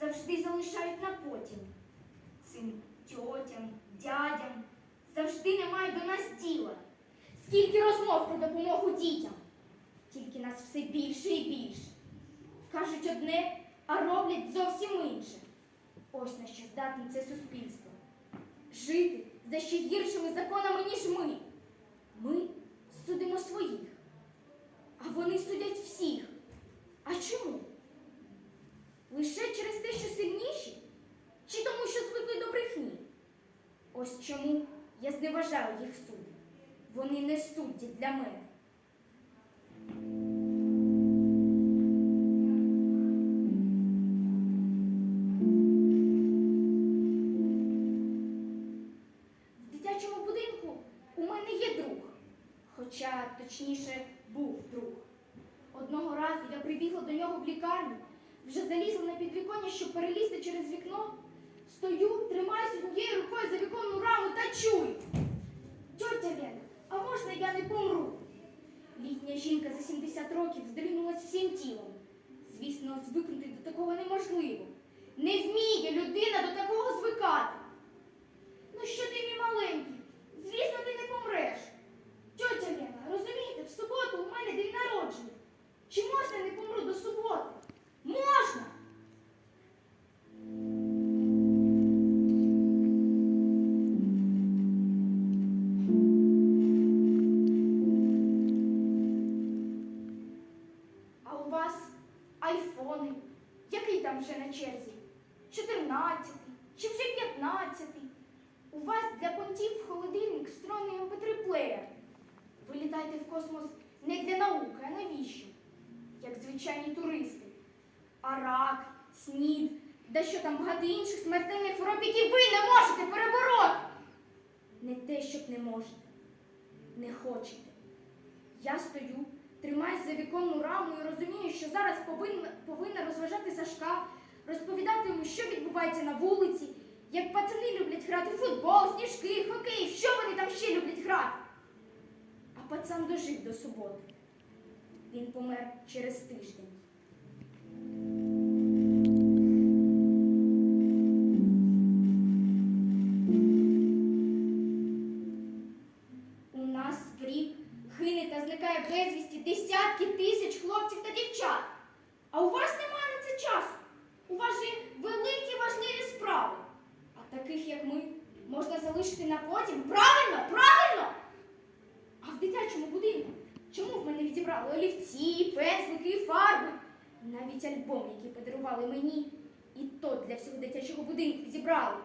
завжди залишають на потім. Цим тьотям, дядям завжди немає до нас діла. Скільки розмов про допомогу дітям, тільки нас все більше і більше. Кажуть одне, а роблять зовсім інше. Ось на що здатне це суспільство. Жити за ще гіршими законами. Те, що сильніші? Чи тому, що звикли до брехні? Ось чому я зневажаю їх суд. Вони не судді для мене. В дитячому будинку у мене є друг. Хоча, точніше, був друг. Одного разу я прибігла до нього в лікарню, вже залізла на підвіконня, щоб перелізти через вікно. Стою, тримаюся однією рукою за віконну раму та чую. Тьотя Лена, а можна я не помру? Літня жінка за 70 років здригнулася всім тілом. Звісно, звикнути до такого неможливо. Не вміє людина до такого звикати. Вже на черзі? 14 чи вже 15 У вас для понтів холодильник встроєний mp3 плеєр. Ви літаєте в космос не для науки, а навіщо? Як звичайні туристи. А рак, снід, да що там багато інших смертельних хвороб, які ви не можете перебороти. Не те, щоб не можете, не хочете. Я стою, тримаюсь за віконну раму і розумію, що зараз повинна, повинна розважати розповідати йому, що відбувається на вулиці, як пацани люблять грати в футбол, сніжки, хокей, що вони там ще люблять грати. А пацан дожив до суботи. Він помер через тиждень. У нас в рік гине та зникає безвісті десятки тисяч хлопців та дівчат. А у вас немає на це часу. У вас же великі важливі справи. А таких, як ми, можна залишити на потім. Правильно, правильно! А в дитячому будинку чому в мене відібрали олівці, пензлики фарби? Навіть альбом, який подарували мені, і то для всього дитячого будинку відібрали.